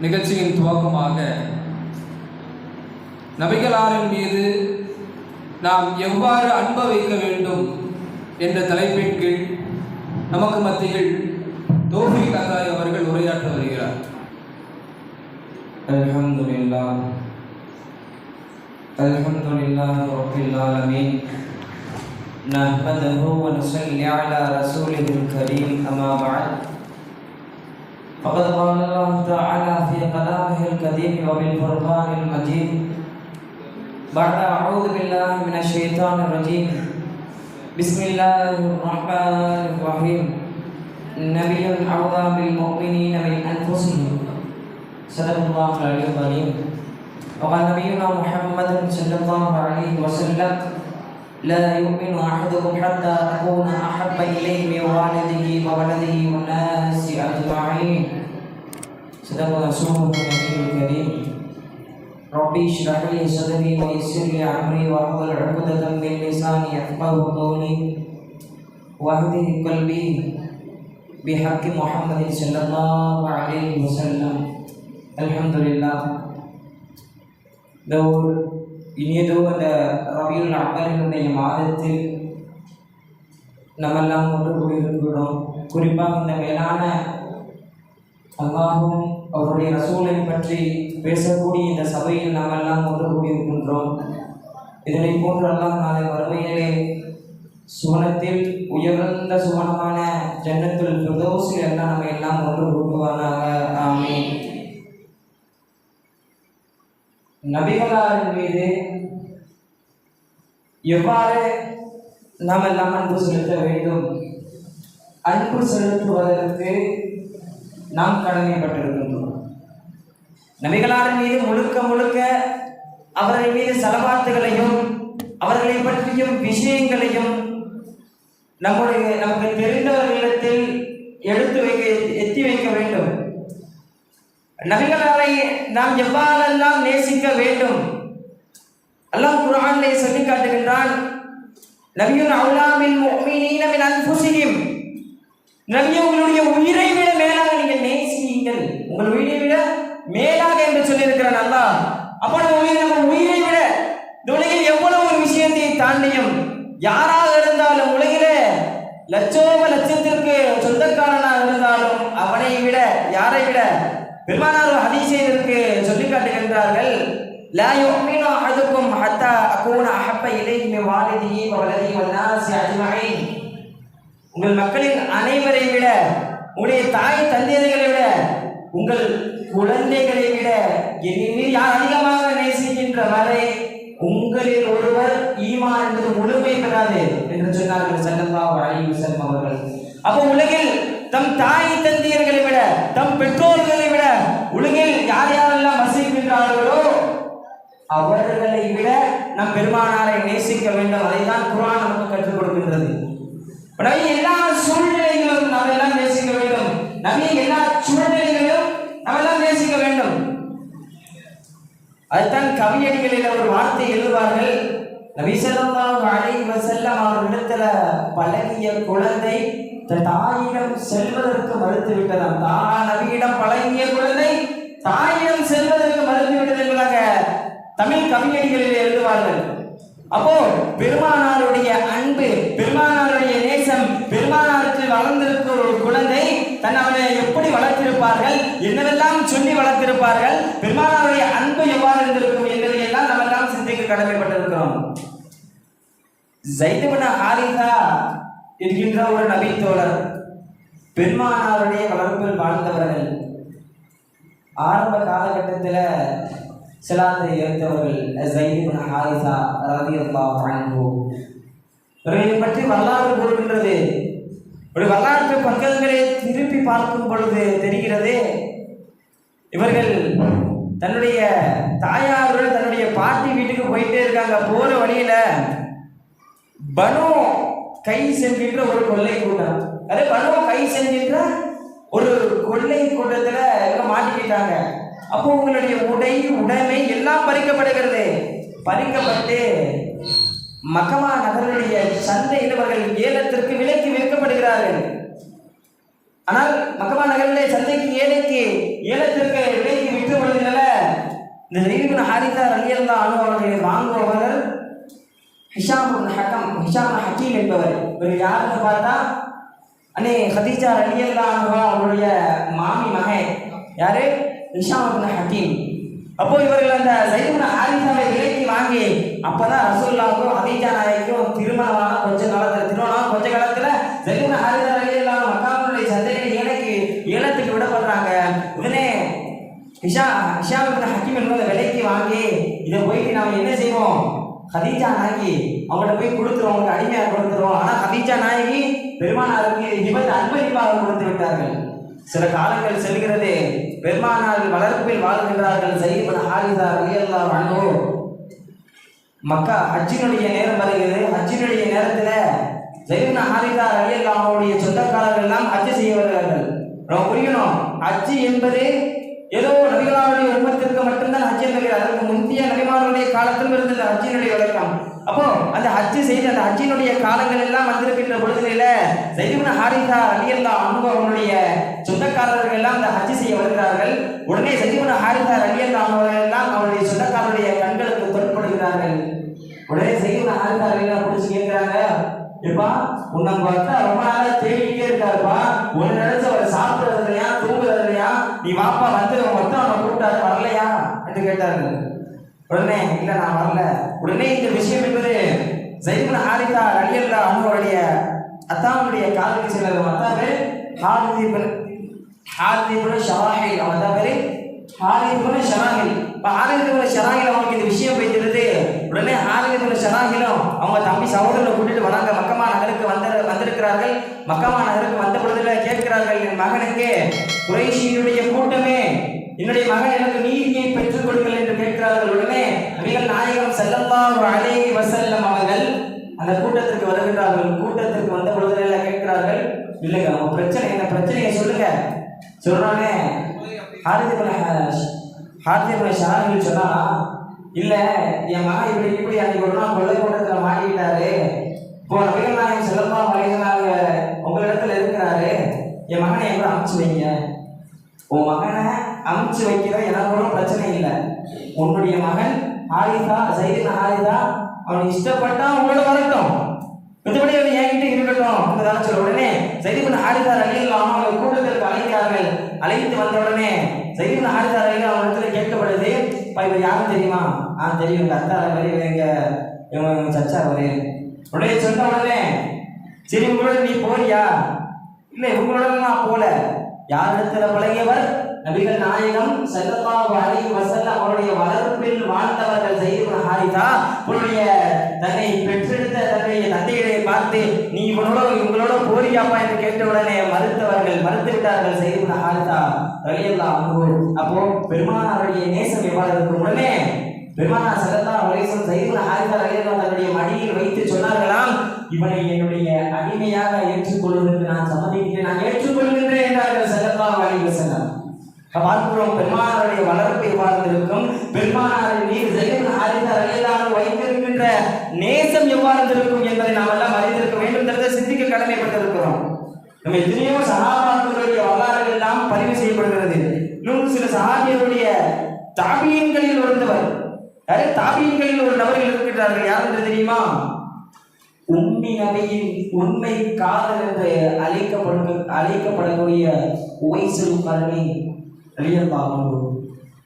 நிகழ்ச்சியின் துவக்கமாக நபிகளாரின் மீது நாம் எவ்வாறு அன்ப வைக்க வேண்டும் என்ற தலைப்பின் கீழ் நமக்கு மத்தியில் தோஃபிக் அசாய் அவர்கள் உரையாற்ற வருகிறார் الحمد لله الحمد لله رب العالمين نحمده ونصلي على رسوله الكريم أما بعد فقد قال الله تعالى في كلامه القديم وبالفرقان المجيد. بعد أعوذ بالله من الشيطان الرجيم. بسم الله الرحمن الرحيم. نبي أوضى بالمؤمنين من أنفسهم. صدق الله العلي العظيم. وقال نبينا محمد صلى الله عليه وسلم لا يؤمن أحدكم حتى أكون أحب إليه من والده وولده والناس أجمعين. صدق الله سبحانه الكريم. ربي اشرح لي صدري ويسر لي أمري واحلل عقدة من لساني أفقه قولي. وأهدي قلبي بحق محمد صلى الله عليه وسلم. الحمد لله. دور இனியதோ அந்த ரபியுல் அமலினுடைய மாதத்தில் நம்மெல்லாம் ஒன்று கூடியிருக்கிறோம் குறிப்பாக இந்த மேலான அல்லாஹும் அவருடைய ரசூலை பற்றி பேசக்கூடிய இந்த சபையில் நாமெல்லாம் ஒன்று கூடியிருக்கின்றோம் இதனை போன்று அல்லாஹ் நாளை வறுமையிலே சுவனத்தில் உயர்ந்த சுவனமான ஜன்னத்தில் பிரதோசில் எல்லாம் நம்ம எல்லாம் ஒன்று கூட்டுவானாக. ஆமே நபிகளாரின் மீது எவ்வாறு நாம் எல்லாம் அன்பு செலுத்த வேண்டும்? அன்பு செலுத்துவதற்கு நாம் கடமைப்பட்டிருக்கின்றோம். நபிகளாரின் மீது முழுக்க முழுக்க அவர்கள் மீது செலவாத்துகளையும் அவர்களை பற்றியும் விஷயங்களையும் நம்முடைய நமக்கு தெரிந்தவர்களிடத்தில் எடுத்து வைக்க எத்தி வைக்க வேண்டும். நபிகளாரை நாம் எவ்வாறெல்லாம் நேசிக்க வேண்டும்? அல்லாஹ் குரானிலே சொல்லி காட்டுகின்றான் நபியுன் அவுலாமின் முஃமினீன மின் அன்ஃபுஸிஹிம் நபியே உங்களுடைய உயிரை விட மேலாக நீங்கள் நேசியுங்கள். உங்கள் உயிரை விட மேலாக என்று சொல்லியிருக்கிறான் அல்லாஹ். அப்போ நம்ம உயிர் நம்ம உயிரை விட இந்த உலகில் எவ்வளவு ஒரு விஷயத்தை தாண்டியும் யாராக இருந்தாலும் உலகிலே லட்சோப லட்சத்திற்கு சொந்தக்காரனாக இருந்தாலும் அவனை விட யாரை விட பெருமானார் ஹதீஸிற்கு சொல்லி காட்டுகின்றார்கள். لا يؤمن أحدكم حتى أكون أحب إليه من والده وولده والناس أجمعين. உங்கள் மக்களின் அனைவரை விட உங்களுடைய தாய் தந்தையர்களை விட உங்கள் குழந்தைகளை விட என்னில் யார் அதிகமாக நேசிக்கின்ற வரை உங்களில் ஒருவர் ஈமான் என்பது முழுமை பெறாது என்று சொன்னார்கள் சல்லல்லா அலைஹி அவர்கள். அப்போ உலகில் தம் தாய் தந்தையர்களை விட தம் பெற்றோர்களை விட உலகில் யார் யாரெல்லாம் வசிக்கின்றார்களோ அவர்களை விட நம் பெருமானாரை நேசிக்க வேண்டும். அதை தான் குர்ஆன் நமக்கு கற்றுக் கொடுக்கின்றது. நபி எல்லா சூழ்நிலைகளும் நாம் எல்லாம் நேசிக்க வேண்டும். நபி எல்லா சூழ்நிலைகளும் நாம் எல்லாம் நேசிக்க வேண்டும். அதுதான் கவியடிகளில் ஒரு வார்த்தை எழுதுவார்கள். நபி ஸல்லல்லாஹு அலைஹி வஸல்லம் அவர்களிடத்துல பழகிய குழந்தை தாயிடம் செல்வதற்கு மறுத்து விட்டதாம். தா நபியிடம் பழகிய குழந்தை தாயிடம் செல்வதற்கு மறுத்து விட்டது என்பதாக தமிழ் கவிஞர்களில் எழுதுவார்கள். அப்போ பெருமானாருடைய அன்பு பெருமானாருடைய நேசம் பெருமானாருக்கு வளர்ந்திருக்கிற ஒரு குழந்தை தன் அவனை எப்படி வளர்த்திருப்பார்கள் என்னவெல்லாம் சொல்லி வளர்த்திருப்பார்கள் பெருமானாருடைய அன்பு எவ்வாறு இருந்திருக்கும் என்பதை எல்லாம் நம்ம எல்லாம் சிந்திக்க கடமைப்பட்டிருக்கிறோம். ஜைதுபன ஹாரிதா என்கின்ற ஒரு நபி தோழர் பெருமானாருடைய வளர்ப்பில் வாழ்ந்தவர்கள். ஆரம்ப காலகட்டத்தில் செலாத்தை இறைத்தவர்கள் ஜைதுபன ஹாரிசா ரலியல்லாஹு அன்ஹு. இவர்களை பற்றி வரலாறு கூறுகின்றது. ஒரு வரலாற்று பக்கங்களை திருப்பி பார்க்கும் பொழுது தெரிகிறது இவர்கள் தன்னுடைய தாயாருடன் தன்னுடைய பாட்டி வீட்டுக்கு போயிட்டே இருக்காங்க. போற வழியில பனு கை சென்கின்ற ஒரு கொள்ளை கூட்டம். அதே பனு கை சென்கின்ற ஒரு கொள்ளை கூட்டத்துல மாட்டிக்கிட்டாங்க. அப்போ உங்களுடைய உடை உடைமை எல்லாம் பறிக்கப்படுகிறது. பறிக்கப்பட்டு மக்கமா நகருடைய சந்தையில் அவர்கள் ஏலத்திற்கு விலைக்கு விற்கப்படுகிறார்கள். ஆனால் மக்கமா நகரிலே சந்தைக்கு ஏழைக்கு ஏலத்திற்கு விலைக்கு விற்று பொழுதுனால இந்த ஜெயிபின் ஹாரிதா ரலியல்லா அனு அவர்களை வாங்குபவர் ஹிஷாம் ஹக்கம் ஹிஷாம் ஹக்கீம் என்பவர். இவர் யாருன்னு பார்த்தா அண்ணே ஹதீஜா ரலியல்லா அன்ஹா அவருடைய மாமி மகன். யாரு? ஹிஷாம் ஹக்கீம். அப்போ இவர்கள் அந்த சைதுன ஹாரிசாவை விலைக்கு வாங்கி அப்பதான் ரசூல்லாவுக்கும் ஹதீஜா நாயக்கும் திருமணமான கொஞ்ச காலத்துல திருமணம் கொஞ்ச காலத்துல சைதுன ஹாரிசா ரலியல்லா மக்காமுடைய சந்தையில ஏழைக்கு ஏலத்துக்கு விடப்படுறாங்க. உடனே ஹிஷா ஹிஷாம் ஹக்கீம் என்பதை விலைக்கு வாங்கி இதை போயிட்டு நாம என்ன செய்வோம்? ஹதீஜா நாயகி அவங்கள்ட்ட போய் கொடுத்துருவோம் அவங்களுக்கு அடிமையாக கொடுத்துருவோம் ஆனால் ஹதீஜா நாயகி பெருமானாருக்கு இவன் அன்பளிப்பாக கொடுத்து விட்டார்கள். சில காலங்கள் செல்கிறது பெருமானார் வளர்ப்பில் வாழ்கின்றார்கள் சைபன் ஹாரிதா ரலியல்லாஹு அன்ஹு. மக்கா ஹஜ்ஜினுடைய நேரம் வருகிறது. ஹஜ்ஜினுடைய நேரத்தில் ஜெயின ஹாரிதா ரலியல்லாஹுடைய சொந்தக்காரர்கள் எல்லாம் ஹஜ்ஜு செய்ய வருகிறார்கள். நம்ம புரியணும் ஹஜ்ஜி என்பது ஏதோ நபிகளாருடைய உம்மத்திற்கு மட்டும்தான் ஹஜ் என்பது அதற்கு முந்தைய நபிமாருடைய காலத்திலும் இருந்தது ஹஜ்ஜினுடைய விளக்கம் அப்போ அந்த ஹஜ் செய்த அந்த ஹஜ்ஜினுடைய காலங்கள் எல்லாம் வந்திருக்கின்ற பொழுதுல ஜெயின ஹாரிதா ரலியல்லா அன்பு அவருடைய சொந்தக்காரர்கள் எல்லாம் அந்த ஹஜ் செய்ய வருகிறார்கள். உடனே ஜெயின ஹாரிதா ரலியல்லா அவர்கள் எல்லாம் அவருடைய சொந்தக்காரருடைய கண்களுக்கு தொட்படுகிறார்கள் உடனே செய்யுங்க ஆள்காரங்க பிடிச்சி கேட்கிறாங்க எப்பா உன்னை பார்த்தா ரொம்ப நாளா தேடிக்கிட்டே இருக்காருப்பா. ஒரு நினைச்சு அவர் சாப்பிடுறது இல்லையா தூங்குறது இல்லையா? நீ வாப்பா வந்து மொத்தம் அவனை கூப்பிட்டாரு வரலையா? என்று கேட்டார்கள். உடனே இல்லை நான் வரல. உடனே இந்த விஷயம் என்பது ஜெய்முன் ஹாரிதா ரலியல்லா அவங்களுடைய அத்தாவுடைய காலுக்கு செல்லும் அத்தாவே ஹாரிதிபன் ஹாரிதிபன் ஷராஹில் அவன் தான் பேரு ஹாரிதிபன் ஷராஹில் இப்போ ஹாரிதிபன் ஷராஹில் அவங்களுக்கு இந்த விஷயம் வைத்திருது உடனே ஹாரிதிபன் ஷராஹிலும் அவங்க தம்பி சகோதரனை கூட்டிட்டு வராங்க. மக்கமா நகருக்கு வந்த வந்திருக்கிறார்கள். மக்கமா நகருக்கு வந்த பொழுதுல கேட்கிறார்கள் என் மகனுக்கு குறைஷியினுடைய கூட்டமே என்னுடைய மகன் எனக்கு நீதியை பெற்றுக் கொடுங்கள் என்று கேட்கிறார்கள். உடனே நபிகள் நாயகம் ஒரு அலைஹி வசல்லம் அவர்கள் அந்த கூட்டத்திற்கு வருகின்றார்கள். கூட்டத்திற்கு வந்த பொழுதுல கேட்கிறார்கள் இல்லைங்க உங்க பிரச்சனை என்ன? பிரச்சனையை சொல்லுங்க. சொல்றானே ஹாரிதிபுல ஹாரிதிபுல ஷாரில் சொன்னா இல்ல என் மகன் இப்படி இப்படி அன்னைக்கு ஒரு நாள் கொள்ளை கூட்டத்தில் மாட்டிக்கிட்டாரு. இப்போ நபிகள் நாயகம் செல்லம்மா மலைகளாக உங்களிடத்துல இருக்கிறாரு. என் மகனை எங்க அமைச்சு வைங்க. உன் மகனை அமுச்சு வைக்கிற எனக்கு ஒன்றும் பிரச்சனை இல்லை. உன்னுடைய மகன் ஹாரிதா சைதின் ஹாரிதா அவனுக்கு இஷ்டப்பட்டா உங்களோட வரட்டும். மற்றபடி அவன் என்கிட்ட இருக்கட்டும் என்பதாக சொல்ல உடனே சைதிபின் ஹாரிதா ரலியில் அவங்களை கூட்டத்திற்கு அழைக்கிறார்கள். அழைத்து வந்த உடனே சைதிபின் ஹாரிதா ரயில் அவன் கேட்கப்படுது இவர் யாரும் தெரியுமா? ஆ தெரியும். எங்க அத்தா மாதிரி எங்க இவங்க சச்சா அவரு. உடனே சொன்ன உடனே சரி உங்களோட நீ போறியா? இல்லை இவங்களோட நான் போல. யாரிடத்துல பழகியவர்? நபிகள் நாயகம் ஸல்லல்லாஹு அலைஹி வஸல்லம் அவருடைய வளர்ப்பில் வாழ்ந்தவர்கள் செய்து ஹாரிதா உன்னுடைய தன்னை பெற்றெடுத்த தன்னுடைய தந்தையை பார்த்து நீ இவனோட இவங்களோட போறியாப்பா என்று கேட்ட உடனே மறுத்தவர்கள் மறுத்து விட்டார்கள் செய்து ஹாரிதா ரலியல்லாஹு அன்ஹு. அப்போ பெருமானாருடைய நேசம் எவ்வாறு இருக்கும்? உடனே பெருமானா ஸல்லல்லாஹு அலைஹி வஸல்லம் செய்து ஹாரிதா ரலியல்லாஹு தன்னுடைய மடியில் வைத்து சொன்னார்களாம் இவனை என்னுடைய அடிமையாக ஏற்றுக்கொள்வதற்கு நான் சம்மதிக்கிறேன் நான் ஏற்றுக்கொள்கின்றேன் என்றார்கள் ஸல்லல்லாஹு அலைஹி வஸல்லம். பார்க்கிறோம் பெருமானாருடைய வளர்ப்பை வாழ்ந்திருக்கும் பெருமானாரின் நீர் ஜெயன் வைத்திருக்கின்ற நேசம் எவ்வாறு இருக்கும் என்பதை நாம் எல்லாம் அறிந்திருக்க வேண்டும் என்பதை சிந்திக்க கடமைப்பட்டிருக்கிறோம். நம்ம எத்தனையோ சகாபாக்களுடைய வரலாறுகள் எல்லாம் பதிவு செய்யப்படுகிறது. இன்னும் சில சகாபியருடைய தாபியன்களில் ஒருந்தவர் யாரு? தாபியன்களில் ஒரு நபர்கள் இருக்கிறார்கள் யார் என்று தெரியுமா? உண்மை நபியின் உண்மை காதல் என்று அழைக்கப்படும் அழைக்கப்படக்கூடிய உவைசல் கருணை அழியப்பாகும்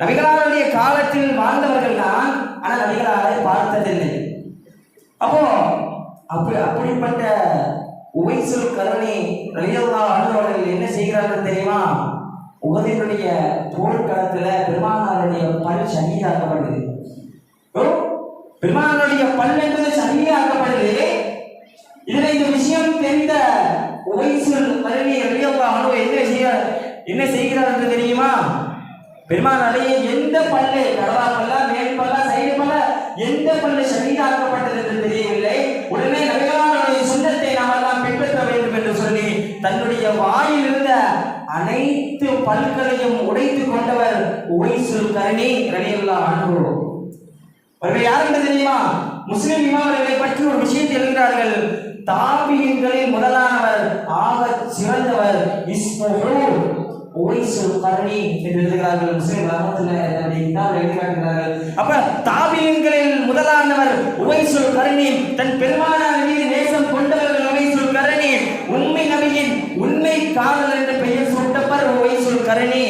நபிகளாருடைய காலத்தில் வாழ்ந்தவர்கள் தான் ஆனால் நபிகளாரை பார்த்ததில்லை. அப்போ அப்படி அப்படிப்பட்ட உவைசல் கருணை ரலியல்லா அழுவர்கள் என்ன செய்கிறார்கள் தெரியுமா? உகதினுடைய போர்க்களத்தில் பெருமானாருடைய பல் சகிதாக்கப்படுது பெருமானாருடைய பல் என்பது சகிதாக்கப்படுது இதில் இந்த விஷயம் தெரிந்த உவைசல் கருணை ரலியல்லா அழுவ என்ன செய்ய என்ன செய்கிறார் என்று தெரியுமா? பெருமானாருடைய எந்த பல்லு கடவா பல்லா மேல் பல்ல சைடு பல்ல எந்த பல்லு சகிதாக்கப்பட்டது என்று தெரியவில்லை. உடனே நபிகளாருடைய சுண்ணத்தை நாம் எல்லாம் பின்பற்ற வேண்டும் என்று சொல்லி தன்னுடைய வாயில் இருந்த அனைத்து பல்களையும் உடைத்து கொண்டவர் உவைசுல் கருணி ரலியல்லா அன்பு அவர்கள் யார் என்று தெரியுமா? முஸ்லிம் இமாமர்களை பற்றி ஒரு விஷயத்தை எழுகிறார்கள் தாபியங்களில் முதலானவர் ஆக சிறந்தவர் இஸ்மஹூர் உவைசுல் கரணி என்று எழுதுகிறார்கள் முஸ்லிம் ரஹமத்துல்லாஹி அலைஹி அப்ப தாபியங்களில் முதலானவர் உவைசுல் கர்ணி தன் பெருமானார் மீது நேசம் கொண்டவர்கள் உவைசுல் கர்ணி உண்மை நபியின் உண்மை காதல் என்று பெயர் சூட்டப்பர் உவைசுல் கர்ணி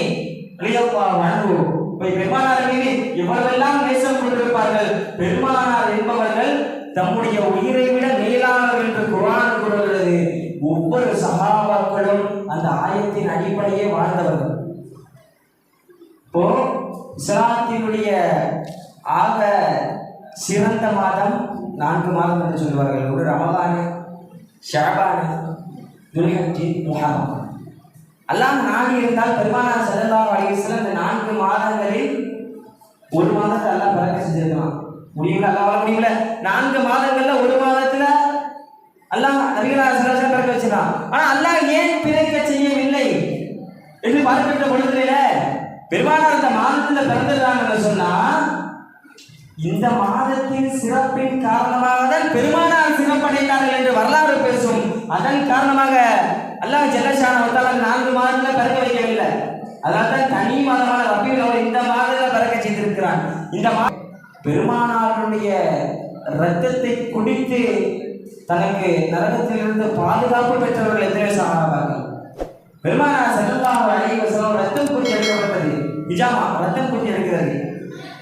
அலியப்பா வாழ்வு போய் பெருமானார் மீது எவ்வளவெல்லாம் நேசம் கொண்டிருப்பார்கள். பெருமானார் என்பவர்கள் தம்முடைய உயிரை விட மேலானவர் என்று குரான் கூறுகிறது ஒவ்வொரு சகாபாக்களும் அந்த ஆயத்தின் அடிப்படையே வாழ்ந்தவர்கள். இப்போ இஸ்லாத்தினுடைய ஆக சிறந்த மாதம் நான்கு மாதம் என்று சொல்வார்கள் ஒரு ரமலான் ஷாபான் துல்ஹஜ்ஜி முஹர்ரம். அல்லாம் நாடி இருந்தால் பெருமானார் ஸல்லல்லாஹு அலைஹி இந்த நான்கு மாதங்களில் ஒரு மாதத்தை எல்லாம் பிறக்க செஞ்சிருக்கலாம். முடியுங்களா? அல்லாஹ் முடியல நான்கு மாதங்கள்ல ஒரு மாதத்துல அல்லாஹ் நபிகளார் ஸல்லல்லாஹு பிறக்க வச்சிருக்கான் ஆனா அல்லாஹ் ஏன் பிறக்க செய்யவில்லை என்று பார்க்கின்ற பொழுதுல பெருமானார் இந்த மாதத்துல பிறந்திருக்காங்கன்னு சொன்னா இந்த மாதத்தின் சிறப்பின் காரணமாக தான் பெருமானார் சிறப்படைந்தார்கள் என்று வரலாறு பேசும். அதன் காரணமாக அல்லாஹ் ஜல்லஷான நான்கு மாதத்துல பிறக்க வைக்கவில்லை. அதனால தான் தனி மாதமான ரபியுல் அவர் இந்த மாதத்துல பிறக்க செய்திருக்கிறான். இந்த மா பெருமானாருடைய ரத்தத்தை குடித்து தனக்கு நரகத்திலிருந்து பாதுகாப்பு பெற்றவர்கள் எத்தனை சகாபாக்கள். பெருமானார் ஸல்லல்லாஹு அலைஹி ரத்தம் குத்தி எடுக்கப்பட்டது நிஜாமா ரத்தம் கொட்டி எடுக்கிறது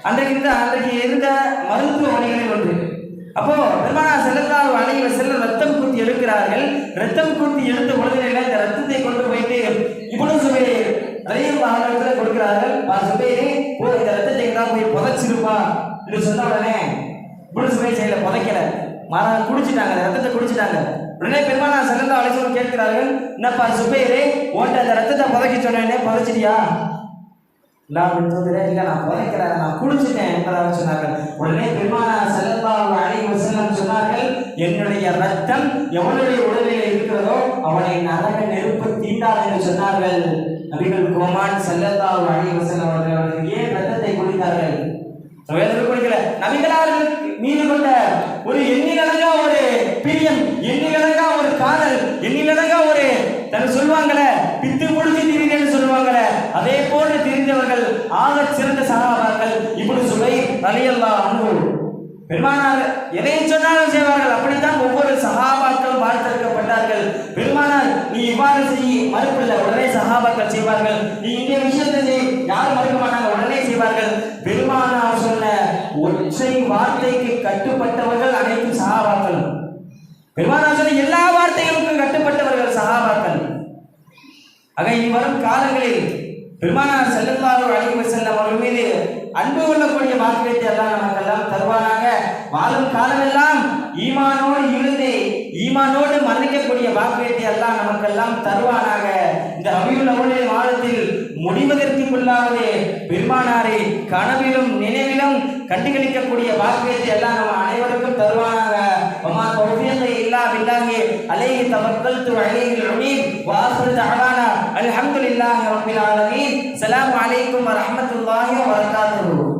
அன்றைக்கு இருந்த அன்றைக்கு இருந்த மருத்துவ வழிகளில் ஒன்று. அப்போ பெருமானா ஸல்லல்லாஹு அலைஹி செல்ல ரத்தம் கூட்டி எடுக்கிறார்கள். ரத்தம் கூட்டி எடுத்த பொழுதிலே இந்த ரத்தத்தை கொண்டு போயிட்டு இவ்வளவு சுமையை ரலியல்லாஹு வாகனத்தில் கொடுக்கிறார்கள். பா போய் இந்த ரத்தத்தை தான் போய் புதைச்சிருப்பா? என்று சொன்ன உடனே இவ்வளவு சுமையை செயல புதைக்கல. மாறா குடிச்சிட்டாங்க ரத்தத்தை குடிச்சிட்டாங்க. உடனே பெருமானா ஸல்லல்லாஹு அலைஹி கேட்கிறார்கள். என்னப்பா சுபைரே ஓட்ட அந்த ரத்தத்தை புதைக்க சொன்னேனே புதைச்சிட்டியா? எல்லாம் அப்படின்னு சொல்லுறே இல்லை நான் குறைக்கிறேன் நான் குடிச்சிட்டேன் என்பதாக சொன்னார்கள். உடனே பெருமான ஸல்லல்லாஹு அழைவு செல்லம் சொன்னார்கள் என்னுடைய ரத்தம் எவனுடைய உடலில் இருக்கிறதோ அவனை நரக நெருப்பு தீண்டாது என்று சொன்னார்கள். நபிகள் கோமான் ஸல்லல்லாஹு அழைவு செல்லம் அவர்கள் அவர்கள் ஏன் ரத்தத்தை குடித்தார்கள்? வேதனை குடிக்கல. நபிகளார்கள் மீது கொண்ட ஒரு எண்ணிலடங்கா ஒரு பிரியம் எண்ணிலடங்கா ஒரு காதல் எண்ணிலடங்கா ஒரு தன் சொல்லுவாங்களே பித்து முடிச்சு திரிந்தேன்னு சொல்லுவாங்களே அதே போன்று திரிந்தவர்கள் ஆக சிறந்த சகாபாக்கள் இப்படி சுவை ரலியல்லாஹு அன்பு பெருமானார் எதை சொன்னாலும் செய்வார்கள். அப்படித்தான் ஒவ்வொரு சகாபாக்களும் வாழ்த்தெடுக்கப்பட்டார்கள் பெருமானார் நீ இவ்வாறு செய் மறுப்பில்லை. உடனே சகாபாக்கள் செய்வார்கள். நீ இந்த விஷயத்தை செய். யாரும் மறுக்க மாட்டாங்க? உடனே செய்வார்கள். பெருமானார் சொன்ன ஒற்றை வார்த்தைக்கு கட்டுப்பட்டவர்கள் அனைத்து சகாபாக்கள். பெருமானார் சொன்ன எல்லா வார்த்தைகளுக்கும் கட்டுப்பட்டவர்கள் சகாபாக்கள். ஆக இனி வரும் காலங்களில் பெருமானார் செல்லல்லாரோ அழிவு செல்லம் அவர் மீது அன்பு கொள்ளக்கூடிய வாக்கியத்தை எல்லாம் நமக்கெல்லாம் தருவானாக. வாழும் காலமெல்லாம் ஈமானோடு இருந்து ஈமானோடு மன்னிக்கக்கூடிய வாக்கியத்தை எல்லாம் நமக்கெல்லாம் தருவானாக. இந்த அபியுள்ள மாதத்தில் முடிவதற்குள்ளாவது பெருமானாரை கனவிலும் நினைவிலும் கண்டுகளிக்கக்கூடிய வாக்கியத்தை எல்லாம் நம்ம அனைவருக்கும் தருவானாக. إلا بالله عليه توكلت وعليه العميد وآخر دعوانا الحمد لله رب العالمين السلام عليكم ورحمة الله وبركاته